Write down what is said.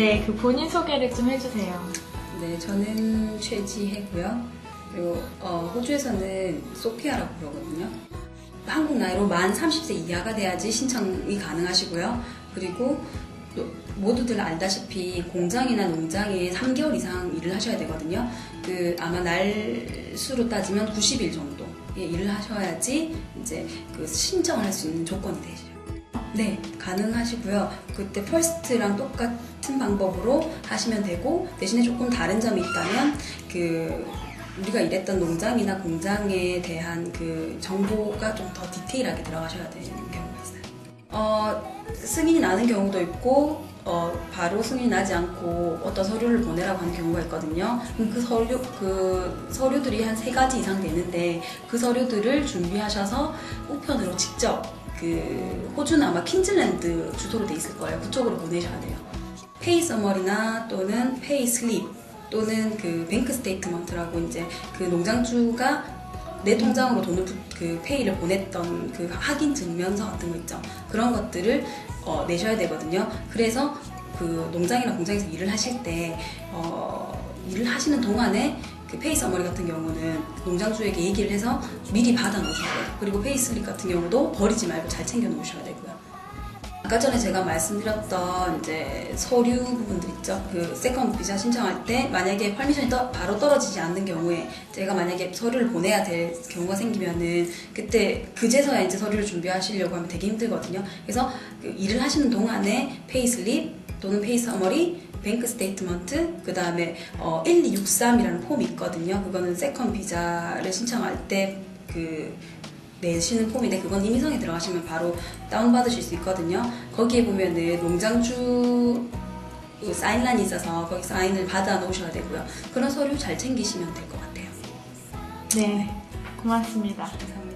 네, 그 본인 소개를 좀 해주세요. 네, 저는 최지혜고요. 그리고 어, 호주에서는 소피아라고 그러거든요. 한국 나이로 만 30세 이하가 돼야지 신청이 가능하시고요. 그리고 또 모두들 알다시피 공장이나 농장에 3개월 이상 일을 하셔야 되거든요. 그 아마 날 수로 따지면 90일 정도 의 일을 하셔야지 이제 그 신청을 할 수 있는 조건이 되시죠. 네, 가능하시고요. 그때 퍼스트랑 똑같은 방법으로 하시면 되고 대신에 조금 다른 점이 있다면 그 우리가 일했던 농장이나 공장에 대한 그 정보가 좀 더 디테일하게 들어가셔야 되는 경우가 있어요. 어, 승인이 나는 경우도 있고 어, 바로 승인이 나지 않고 어떤 서류를 보내라고 하는 경우가 있거든요. 그 서류 그 서류들이 한 세 가지 이상 되는데 그 서류들을 준비하셔서 우편으로 직접 그 호주는 아마 퀸즐랜드 주소로 돼 있을 거예요. 그쪽으로 보내셔야 돼요. 페이 서머리나 또는 페이 슬립 또는 그 뱅크 스테이트먼트라고 이제 그 농장주가 내 통장으로 돈을 부- 그 페이를 보냈던 그 확인 증명서 같은 거 있죠. 그런 것들을 어, 내셔야 되거든요. 그래서 그 농장이나 공장에서 일을 하실 때 어, 일을 하시는 동안에 그 페이 서머리 같은 경우는 농장주에게 얘기를 해서 미리 받아 놓으셔야 돼요. 그리고 페이 슬립 같은 경우도 버리지 말고 잘 챙겨 놓으셔야 되고요. 아까 전에 제가 말씀드렸던 이제 서류 부분들 있죠. 그 세컨드 비자 신청할 때 만약에 퍼미션이 떠- 바로 떨어지지 않는 경우에 제가 만약에 서류를 보내야 될 경우가 생기면은 그때 그제서야 이제 서류를 준비하시려고 하면 되게 힘들거든요. 그래서 그 일을 하시는 동안에 페이슬립 또는 페이 서머리 뱅크 스테이트먼트 그 다음에 어, 1263이라는 폼이 있거든요. 그거는 세컨 비자를 신청할 때그 내시는 폼인데 그건 이미성에 들어가시면 바로 다운받으실 수 있거든요. 거기에 보면은 농장주 그 사인란이 있어서 거기 사인을 받아 놓으셔야 되고요. 그런 서류 잘 챙기시면 될 것 같아요. 네, 고맙습니다. 감사합니다.